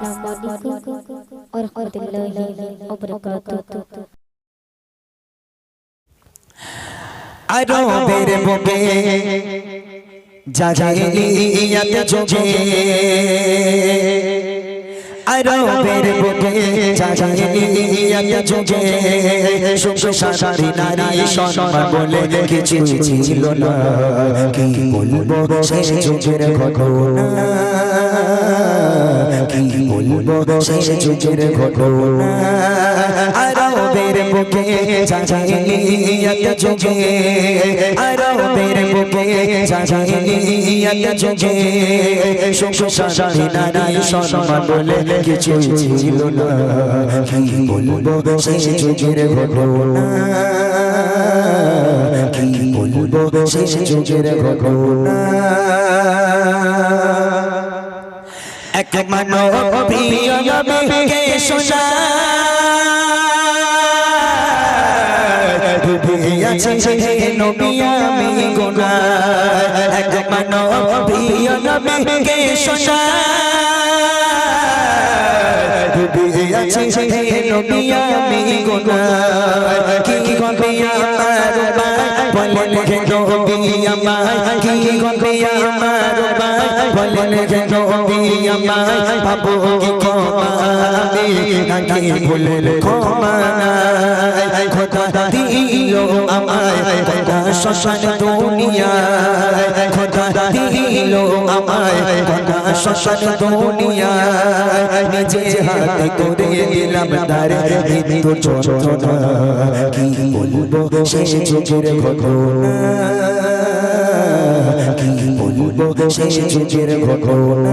السلام عليكم ورحمة الله وبركاته আরবের বুকে জাহিলিয়াত যুগে আরবের বুকে জাহিলিয়াত যুগে সুখ শাশুড়ি নারী সম্মান বলে কিছু ছিল না কি বলব সে যুগের ঘটনা বলব সেই যুগের ঘটনা আরও বের বুকে জাজাইলিয়াত যোগে আরও বের বুকে জাজাইলিয়াত যোগে সুখ শান্তি নারী সম্মান বলে কিছু ছিল না, কি বলব সেই যুগের ঘটনা? কি বলব সেই যুগের ঘটনা? এক মানব প্রিয় নবীকে শোনা এক মানব প্রিয় নবীকে শোনা আছে আমি গোনা কি হবে আমার বলেন হে নবী আমার কি হবে আমার বলেন হে নবী আমার বাবু কি ক্ষমা নাকি ভুলের ক্ষমা খোদা দিল আমায়, খোদা শ্মশান দুনিয়ায়। খোদা দুনিয়া নিজে হাতে করে দিলাম তার মৃত্যু যন্ত্রণা কি যুগের ঘটনা? কি যুগের ঘটনা?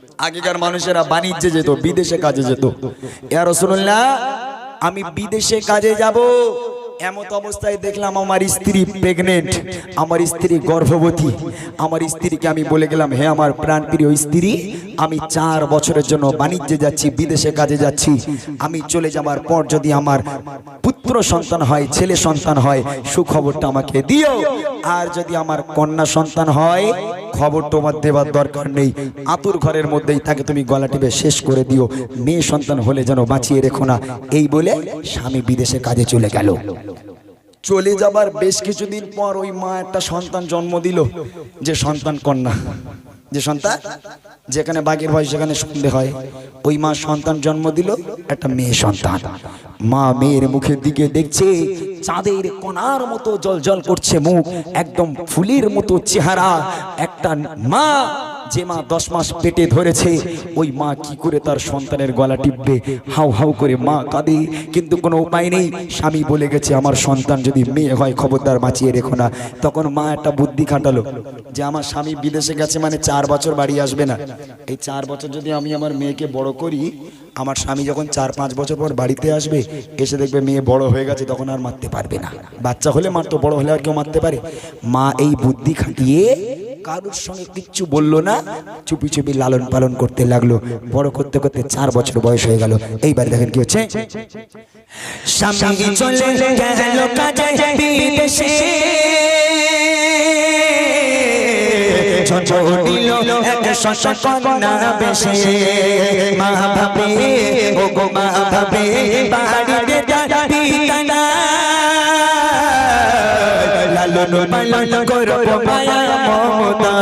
আগেকার মানুষেরা বাণিজ্যে যেত বিদেশে কাজে যেত। ইয়া রসুল্লাহ আমি বিদেশে কাজে যাব এমত অবস্থায় দেখলাম আমার স্ত্রী প্রেগনেন্ট আমার স্ত্রী গর্ভবতী। আমার স্ত্রীকে আমি বলে গেলাম, হে আমার প্রাণপ্রিয় স্ত্রী, আমি চার বছরের জন্য বাণিজ্যে যাচ্ছি, বিদেশে কাজে যাচ্ছি। আমি চলে যাবার পর যদি আমার পুত্র সন্তান হয়, ছেলে সন্তান হয়, সুখবরটা আমাকে দিও। আর যদি আমার কন্যা সন্তান হয়, খবর তোমার দেওয়ার দরকার নেই। আতুর ঘরের মধ্যেই তাকে তুমি গলা টিপে শেষ করে দিও। মেয়ে সন্তান হলে যেন বাঁচিয়ে রেখো না। এই বলে স্বামী বিদেশে কাজে চলে গেল। চলে যাবার বেশ কিছুদিন পর ওই মা একটা সন্তান জন্ম দিল, যে সন্তান কন্যা। যে সন্তান যেখানে বাঘের ভয়, সেখানে সন্ধে হয়। ওই মা সন্তান জন্ম দিল, একটা মেয়ে সন্তান। মা মেয়ের মুখের দিকে দেখছে, চাঁদের কোনার মতো জল জল করছে মুখ, একদম ফুলের মতো চেহারা, একটা মা যে মা দশ মাস পেটে ধরেছে, ওই মা কি করে তার সন্তানের গলা টিপবে? হাউ হাউ করে মা কাঁদে, কিন্তু কোনো উপায় নেই। স্বামী বলে গেছে, আমার সন্তান যদি মেয়ে হয়, খবরদার বাঁচিয়ে রেখো না। তখন মা একটা বুদ্ধি খাটালো, যে আমার স্বামী বিদেশে গেছে মানে চার বছর বাড়ি আসবে না। এই চার বছর যদি আমি আমার মেয়েকে বড় করি, আমার স্বামী যখন চার পাঁচ বছর পর বাড়িতে আসবে, এসে দেখবে মেয়ে বড় হয়ে গেছে, তখন আর মারতে পারবে না। বাচ্চা হলে মারতো, বড় হলে আর কেউ মারতে পারে। মা এই বুদ্ধি খাটিয়ে কারোর সঙ্গে কিচ্ছু বলল না, চুপি চুপি লালন পালন করতে লাগল। বড় করতে করতে চার বছর বয়স হয়ে গেল। এইবার দেখেন কি হচ্ছে? চলে ও গো মা বাড়িতে লালন পালন করব মায়া মমতা।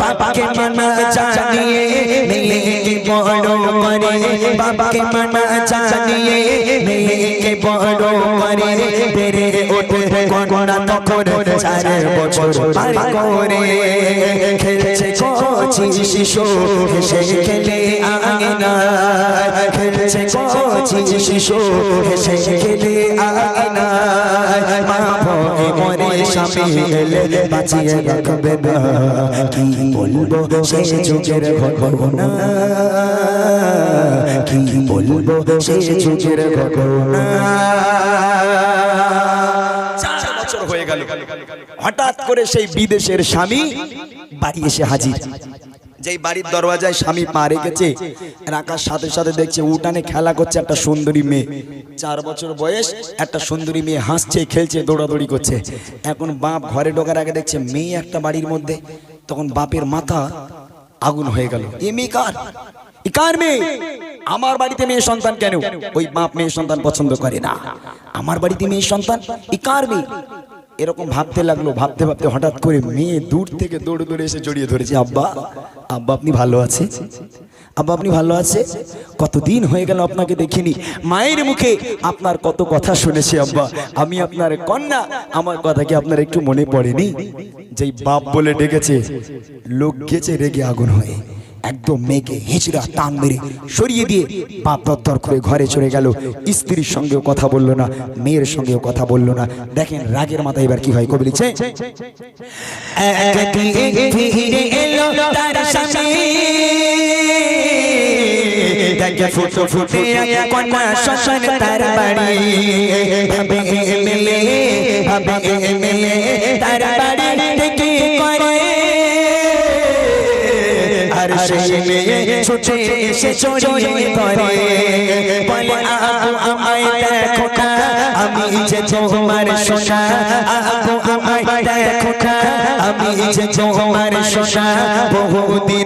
পাপকে মানা জানিয়ে মেয়েকে বড় করে বাবাকে মানা জানিয়ে মেয়েকে বড় করে বেড়ে ওঠে কন্যা তখন চার বছর পার করে। খেলছে কচি শিশু, হেসে খেলে আঙিনা খেলছে কচি শিশু, হেসে খেলে স্বামী এলে বাঁচিয়ে রাখবে না। কি বলব সে যুগের ঘটনা? কি বলব সে যুগের ঘটনা? বছর হয়ে গেল। হঠাৎ করে সেই বিদেশের স্বামী বাড়ি এসে হাজির। যেই বাড়ির দরওয়াজায় স্বামী পা রেখেছে রাখার সাথে সাথে দেখছে উঠানে খেলা করছে একটা সুন্দরী মেয়ে। চার বছর বয়স একটা সুন্দরী মেয়ে হাসছে খেলছে দৌড়াদৌড়ি করছে। এখন বাপ ঘরে ঢোকার আগে দেখছে মেয়ে একটা বাড়ির মধ্যে তখন বাপের মাথা আগুন হয়ে গেল। এ মেয়ে কার? কার মেয়ে? আমার বাড়িতে মেয়ে সন্তান কেন? ওই বাপ মেয়ে সন্তান পছন্দ করে না। আমার বাড়িতে মেয়ে সন্তান? এ কার মেয়ে? এরকম ভাবতে লাগল, ভাবতে ভাবতে হঠাৎ করে মেয়ে দূর থেকে দৌড়ে দৌড়ে এসে জড়িয়ে ধরেছে, আব্বা আব্বা, আপনি ভালো আছে? আব্বা, আপনি ভালো আছে? কতদিন হয়ে গেল আপনাকে দেখিনি। মায়ের মুখে আপনার কত কথা শুনেছি, আব্বা। আমি আপনার কন্যা, আমার কথা কি আপনার একটু মনে পড়েনি? যেই বাপ বলে ডেকেছে, লোক গেছে রেগে আগুন হয়ে। একদম মেয়েকে হিঁচড়া টান মেরে সরিয়ে দিয়ে বাপ দত্তর করে ঘরে চলে গেল। স্ত্রীর সঙ্গেও কথা বলল না, মেয়ের সঙ্গেও কথা বলল না। দেখেন রাগের মাথায় এবার কি হয়, কবি লিখছে? বাড়ি। আর সেই মেয়ে ছুটে এসে চড়িয়ে ধরে বলে আবু আমায় দেখো না। আমি যে তোমার সোনা। আবু আমায় দেখো না। আমি যে তোমার সোনা। বহুদিন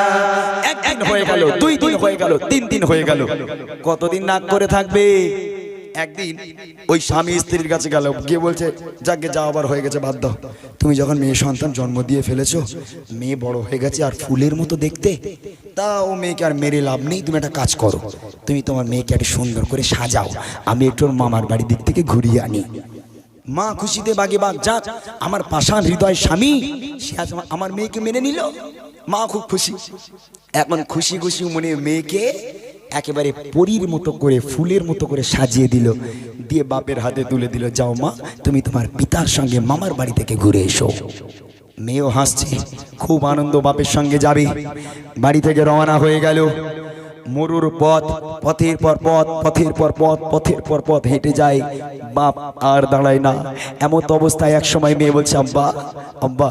একদিন হয়ে গেল দুই দিন হয়ে গেল তিন দিন হয়ে গেল। কতদিন নাক করে থাকবে? একদিন ওই স্বামী স্ত্রীর কাছে গেল গিয়ে বলছে যাকে যা আবার হয়ে গেছে বাদ দাও। তুমি যখন মেয়ে সন্তান জন্ম দিয়ে ফেলেছো মেয়ে বড় হয়ে গেছে আর ফুলের মতো দেখতে। তা ও মেয়েকে আর মেরে লাভ নেই তুমি একটা কাজ করো। তুমি তোমার মেয়েকে একটা সুন্দর করে সাজাও। আমি একটু মামার বাড়ির দিক থেকে ঘুরিয়ে আনি। মা খুশিতে বাগে বাগ যাক আমার পাষাণ হৃদয় স্বামী সে আজ আমার মেয়েকে মেনে নিল। মা খুব খুশি। এখন খুশি খুশি মনে মেয়েকে একেবারে পরীর মতো করে, ফুলের মতো করে সাজিয়ে দিল। দিয়ে বাপের হাতে তুলে দিল, যাও মা, তুমি তোমার পিতার সঙ্গে মামার বাড়ি থেকে ঘুরে এসো। মেয়েও হাসছে, খুব আনন্দ বাপের সঙ্গে যাবে। বাড়ি থেকে রওনা হয়ে গেল। মরুর পথ, পথের পর পথ, পথের পর পথ, পথের পর পথ হেঁটে যায়। বাপ আর দাঁড়ায় না। এমন অবস্থায় এক সময় মেয়ে বলছে, আব্বা আব্বা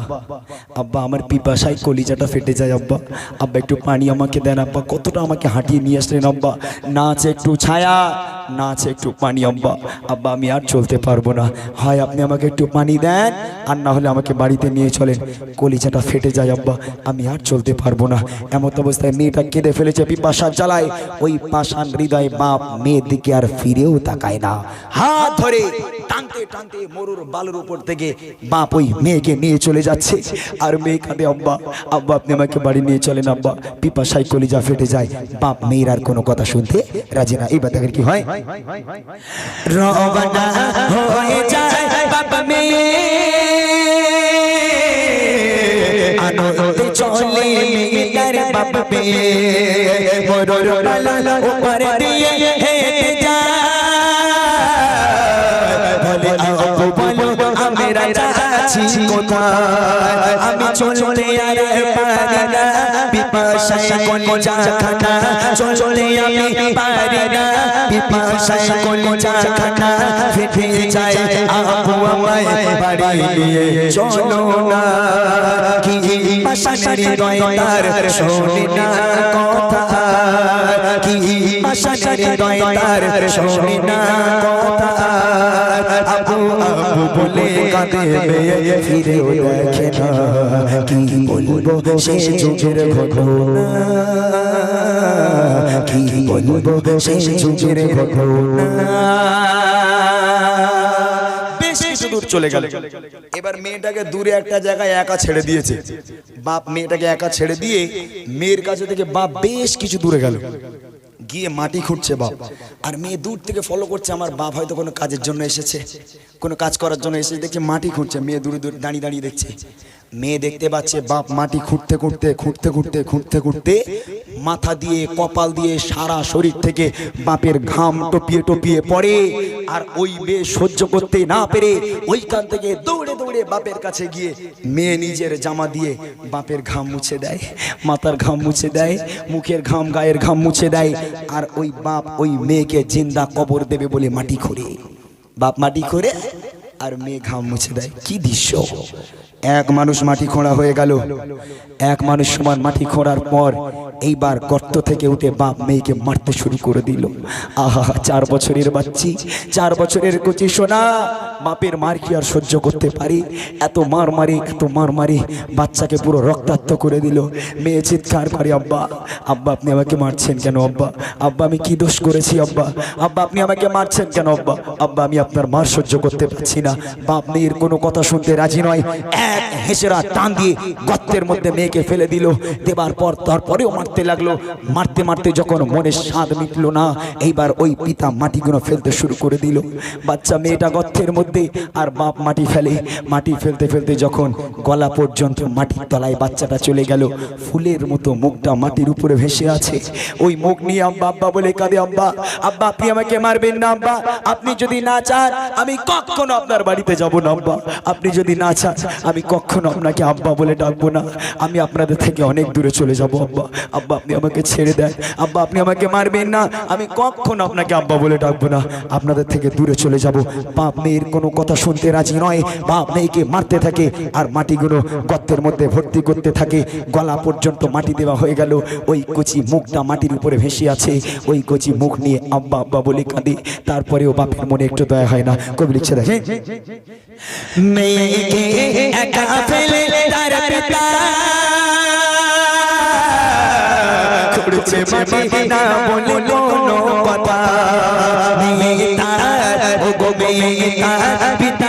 আব্বা, আমার পিপাসায় কলিজাটা ফেটে যায়, আব্বা। আব্বা, একটু পানি আমাকে দেন, আব্বা। কতটা আমাকে হাঁটিয়ে নিয়ে আসলেন, আব্বা। না আছে একটু ছায়া, না আছে একটু পানি, আব্বা। আব্বা, আমি আর চলতে পারব না। হয় আপনি আমাকে একটু পানি দেন, আর না হলে আমাকে বাড়িতে নিয়ে চলেন। কলিজাটা ফেটে যায়, আব্বা। আমি আর চলতে পারব না। এমন অবস্থায় মেয়েটা কেঁদে ফেলেছে, পিপাসা জ্বালায়। ওই পাশান হৃদয় বাপ মেয়ের দিকে আর ফিরেও তাকায় না। হাত ধরে টানতে টানতে মরুর বালুর উপর থেকে বাপ ওই মেয়েকে নিয়ে চলে যাচ্ছে। আর মেয়ে কাঁদে, আব্বা আব্বা, আপনি আমাকে বাড়ি নিয়ে চলেন, আব্বা। পিপাসায় কলিজা ফেটে যায়। বাপ, মেয়ের আর কোনো কথা শুনতে রাজি না। এইবার দেখেন কি হয়। বাবা মেয়ে। আনন্দে চলে মেয়ে। তার বাবা বালা উপর দিয়ে হেঁটে যায়। আবু বলো আমরা যাচ্ছি কোথায়? আমি চলে আর পারি না পিপাসায় কোন জাখানা চলে আমি পারি না। পিপাসায় কোন জাখানা ফেটে যায় আবু আমায় বাড়ি নিয়ে। চলো না কি পাশানের হৃদয় তার শোনে না কথা। কি পাশানের হৃদয় তার শোনে না কথা। আবু আবু বলে কাঁদে মেয়ে ফিরেও দেখে না। কি বলব সে যুগের ঘটনা। এবার মেয়েটাকে দূরে একটা জায়গায় একা ছেড়ে দিয়েছে। বাপ মেয়েটাকে একা ছেড়ে দিয়ে মেয়ের কাছে থেকে বাপ বেশ কিছু দূরে গেল। গিয়ে মাটি খুঁড়ছে বাপ। আর মেয়ে দূর থেকে ফলো করছে আমার বাপ, হয়তো কোনো কাজের জন্য এসেছে, কোনো কাজ করার জন্য এসেছে, দেখছে মাটি খুঁড়ছে, মেয়ে দূরে দূরে দাঁড়িয়ে দাঁড়িয়ে দেখছে। মেয়ে দেখতে পাচ্ছে, বাপ মাটি খুঁড়তে খুঁড়তে খুঁড়তে খুঁড়তে খুঁড়তে খুঁড়তে মাথা দিয়ে, কপাল দিয়ে সারা শরীর থেকে বাপের ঘাম টপিয়ে টপিয়ে পড়ে। আর ওই মেয়ে সহ্য করতে না পেরে ওইখান থেকে দৌড়ে দৌড়ে বাপের কাছে গিয়ে মেয়ে নিজের জামা দিয়ে বাপের ঘাম মুছে দেয়, মাথার ঘাম মুছে দেয়, মুখের ঘাম, গায়ের ঘাম মুছে দেয়। আর ওই বাপ ওই মেয়েকে জিন্দা কবর দেবে বলে মাটি খোঁড়ে। বাপ মাটি খোঁড়ে আর মেয়ে ঘাম মুছে দেয়। কি দৃশ্য! এক মানুষ মাটি খোঁড়া হয়ে গেল। এক মানুষ সমান মাটি খোঁড়ার পর এইবার গর্ত থেকে উঠে বাপ মেয়েকে মারতে শুরু করে দিল। আহা, চার বছরের বাচ্চি, চার বছরের কচি সোনা। বাপের মার কি আর সহ্য করতে পারি? এত মার মারি, এত মার মারি বাচ্চাকে পুরো রক্তাক্ত করে দিল। মেয়ে চিৎকার করে, আব্বা আব্বা, আপনি আমাকে মারছেন কেন, আব্বা? আব্বা, আমি কি দোষ করেছি, আব্বা? আব্বা, আপনি আমাকে মারছেন কেন, আব্বা? আব্বা, আমি আপনার মার সহ্য করতে পারছি না। বাপ মেয়ের কোনো কথা শুনতে রাজি নয়। এক হেসেরা টান দিয়ে গর্তের মধ্যে মেয়েকে ফেলে দিল। দেবার পর তারপরেও মারতে লাগল। মারতে মারতে যখন মনের স্বাদ মিটলো না, এইবার ওই পিতা মাটিগুলো ফেলতে শুরু করে দিল। বাচ্চা মেয়েটা গর্তের মধ্যে আর বাপ মাটি ফেলে। মাটি ফেলতে ফেলতে যখন গলা পর্যন্ত মাটির তলায় বাচ্চাটা চলে গেল, ফুলের মতো মুখটা মাটির উপরে ভেসে আছে। ওই মুখ নিয়ে আব্বা আব্বা বলে কাঁদে, আব্বা আব্বা, আপনি আমাকে মারবেন না, আব্বা। আপনি যদি না চান, আমি কখনো আপনার বাড়িতে যাব না, আব্বা। আপনি যদি না চান, আমি কখনো আপনাকে আব্বা বলে ডাকবো না। আমি আপনাদের থেকে অনেক দূরে চলে যাব, আব্বা। আব্বা, আপনি আমাকে ছেড়ে দেন। আব্বা, আপনি আমাকে মারবেন না। আমি কখনো আপনাকে আব্বা বলে ডাকবো না। আপনাদের থেকে দূরে চলে যাব। বাপ মেয়ের কোনো কথা শুনতে রাজি নয়। বাপ মেয়েকে মারতে থাকে আর মাটিগুলো গর্তের মধ্যে ভর্তি করতে থাকে। গলা পর্যন্ত মাটি দেওয়া হয়ে গেল। ওই কচি মুখটা মাটির উপরে ভেসে আছে। ওই কচি মুখ নিয়ে আব্বা আব্বা বলে কাঁদে। তারপরেও বাপের মনে একটু দয়া হয় না। কবি লিখছে দেখে ফেলে তার পিতা। খুঁড়ছে মাটি না বলে কোনো কথা। মেয়ে তার ও তার পিতার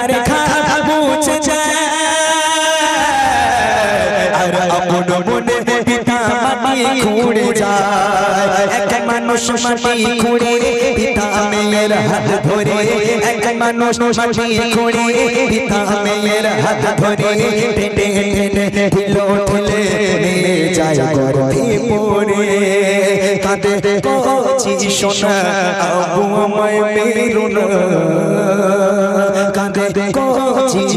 খুঁড়ে যায়। এক মানুষ মাটি খুঁড়ে পিতা মেয়ের হাত ধরে। এক মানুষ মাটি খুঁড়ে পিতা মেয়ের হাত ধরে। টেনে টেনে ঢিলো নিয়ে যায় গর্ভে পড়ে। কাঁদে, কচি সোনা, আবু আমায় মেরো না কাঁদে কচি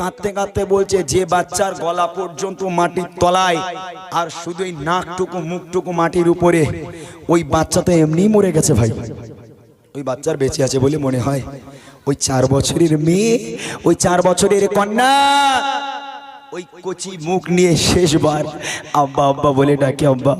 কাঁদতে কাঁদতে বলছে, যে বাচ্চার গলা পর্যন্ত মাটির তলায়, আর শুধু এই নাকটুকু, মুখটুকু মাটির উপরে, ওই বাচ্চা তো এমনি মরে গেছে ভাই। ওই বাচ্চার বেঁচে আছে বলে মনে হয়। ওই চার বছরের মেয়ে, ওই চার বছরের কন্যা ওই কচি মুখ নিয়ে শেষবার, আব্বা আব্বা বলে ডাকে, আব্বা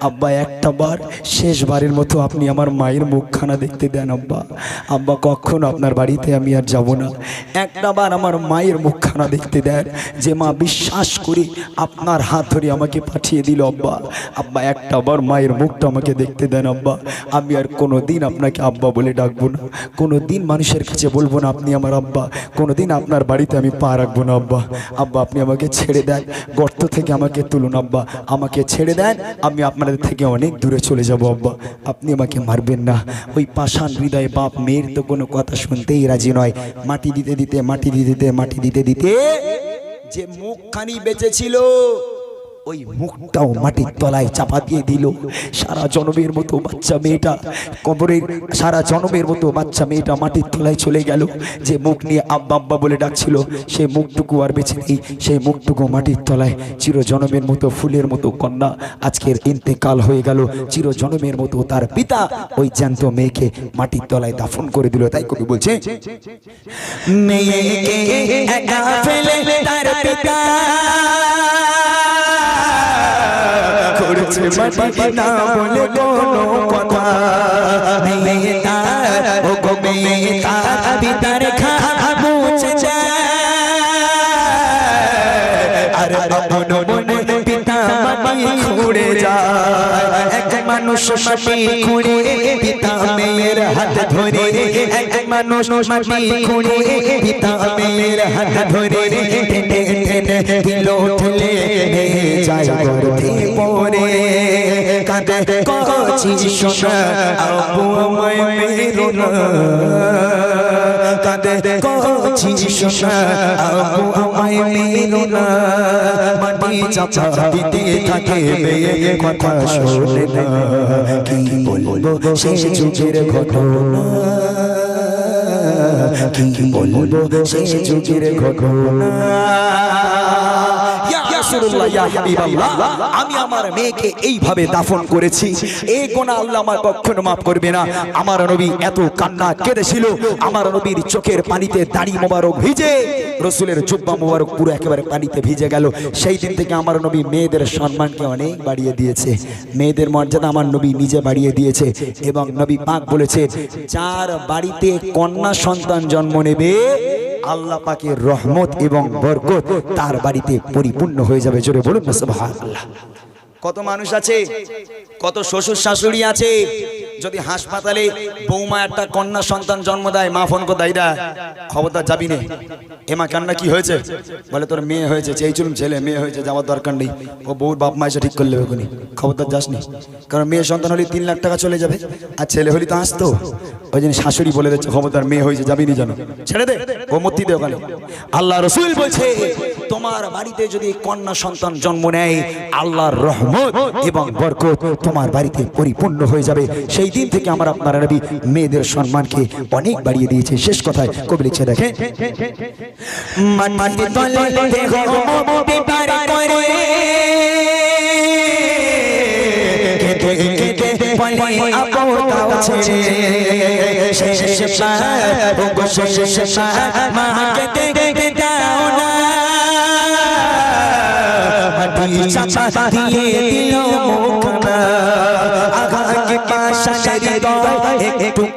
আব্বা, একটা বার শেষবারের মতো আপনি আমার মায়ের মুখখানা দেখতে দেন, আব্বা। আব্বা, কখনো আপনার বাড়িতে আমি আর যাব না। একটা বার আমার মায়ের মুখখানা দেখতে দেন, যে মা বিশ্বাস করি আপনার হাত ধরে আমাকে পাঠিয়ে দিল, আব্বা। আব্বা, একটা বার মায়ের মুখটা আমাকে দেখতে দেন, আব্বা। আমি আর কোনো দিন আপনাকে আব্বা বলে ডাকবো না। কোনো দিন মানুষের কাছে বলব না, আপনি আমার আব্বা। কোনো দিন আপনার বাড়িতে আমি পা রাখব না, আব্বা। আব্বা, আপনি আমাকে ছেড়ে দেন। গর্ত থেকে আমাকে তুলুন, আব্বা। আমাকে ছেড়ে দেন, আমি আপনাদের থেকে অনেক দূরে চলে যাব, আব্বা। আপনি আমাকে মারবেন না। ওই পাষাণ হৃদয় বাপ মেয়ের তো কোনো কথা শুনতেই রাজি নয়। মাটি দিতে দিতে, মাটি দিতে দিতে, মাটি দিতে দিতে যে মুখখানি বেঁচে ছিল ওই মুখটাও মাটির তলায় চাপা দিয়ে দিল। সারা জনমের মতো বাচ্চা মেয়েটা কবরের, সারা জনমের মতো বাচ্চা মেয়েটা মাটির তলায় চলে গেল। যে মুখ নিয়ে আব্বা আব্বা বলে ডাকছিল সেই মুখটুকু আর বেছে নেই সেই মুখটুকু মাটির তলায়। চির জনমের মতো ফুলের মতো কন্যা আজকের ইন্তেকাল হয়ে গেল। চির জনমের মতো তার পিতা ওই জ্যান্ত মেয়েকে মাটির তলায় দাফন করে দিল। তাই কবি বলছে তার পিতা। করেছে মাটি না বলে কোনো কথা মেয়ে তার ও গো মেয়ে বিদার খা মুছে যায় আর আপন মাটি খুঁড়ে যায়। এক মানুষ মাটি খুঁড়ে পিতা মেয়ের হাত ধরে। এক মানুষ মাটি খুঁড়ে পিতা মেয়ের হাত ধরে। টেনে টেনে দিল ঠেলে যায় গর্ভে পড়ে কাঁদে, কচি সোনা, আবু আমায় মেরো না কাঁদে, কচি সোনা, আবু আমায় মেরো না মাটি চাচা দিতে থাকে। মেয়ে কথা শোনে না। কি বলব? সে যুগের ঘটনা। কি বলব? সে যুগের ঘটনা। রাসূলুল্লাহ, হাবিবাল্লাহ, আমি আমার মেয়েকে এইভাবে দাফন করেছি। এই গোনা আল্লাহ আমার কখনো মাফ করবে না। আমার নবী এত কান্না কেঁদেছিল। আমার নবীর চোখের পানিতে দাড়ি মোবারক ভিজে। রসুলের জুব্বা মুবারক পুরো একেবারে পানিতে ভিজে গেল। সেই দিন থেকে আমার নবী মেয়েদের সম্মানকে অনেক বাড়িয়ে দিয়েছে। মেয়েদের মর্যাদা আমার নবী নিজে বাড়িয়ে দিয়েছে এবং নবী পাক বলেছে, যার বাড়িতে কন্যা সন্তান জন্ম নেবে, আল্লাহ পাকের রহমত এবং বরকত তার বাড়িতে পরিপূর্ণ হয়ে যাবে। জোরে বলুন না, সুবহানাল্লাহ। কত মানুষ আছে, কত শ্বশুর শাশুড়ি আছে। যদি হাসপাতালে বৌমা একটা কন্যা সন্তান জন্ম দেয়, মা ফোন দাইদা খবরদার যাবি নে। এমা কান্না কি হয়েছে? বলে, তোর মেয়ে হয়েছে চেয়ে চলুন ছেলে, মেয়ে হয়েছে, যাওয়ার দরকার নেই। ও বউর বাপ মা এসে ঠিক করলে ওখানে খবরদার যাস যাসনি কারণ মেয়ে সন্তান হলে তিন লাখ টাকা চলে যাবে, আর ছেলে হলে তো আসতো। ওই জন্য শাশুড়ি বলে দিচ্ছে, খবরদার মেয়ে হয়েছে, যাবি নি জানো ছেড়ে দে, ও মূর্তি দে ওখানে। আল্লাহ রসুল বলছে, তোমার বাড়িতে যদি কন্যা সন্তান জন্ম নেয়, আল্লাহর রহমত এবং বরকত তোমার বাড়িতে পরিপূর্ণ হয়ে যাবে সেই দিন থেকে আমার আপনারা নবী মেয়েদের সম্মানকে অনেক বাড়িয়ে দিয়েছে শেষ কথায় কবি লিখছে দেখে মাটি তলে দেহ মুক্তি পার করে কেটে কেটে বলে আপো তাও ছেড়ে শেষ পার ও গো শেষ পার মা কেটে কেটে দাও চাপা দিয়ে দিল মুখনা আঘাকে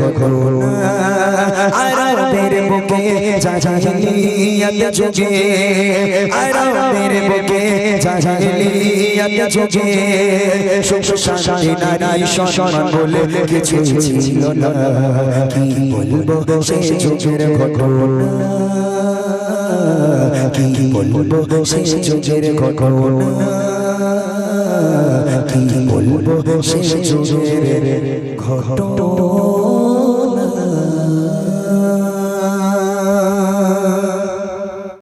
ঘটনা আরবের বুকে আরবের বুকে কি বলব সে যুগের ঘটনা কি বলব সে যুগের ঘটনা কি বলব সে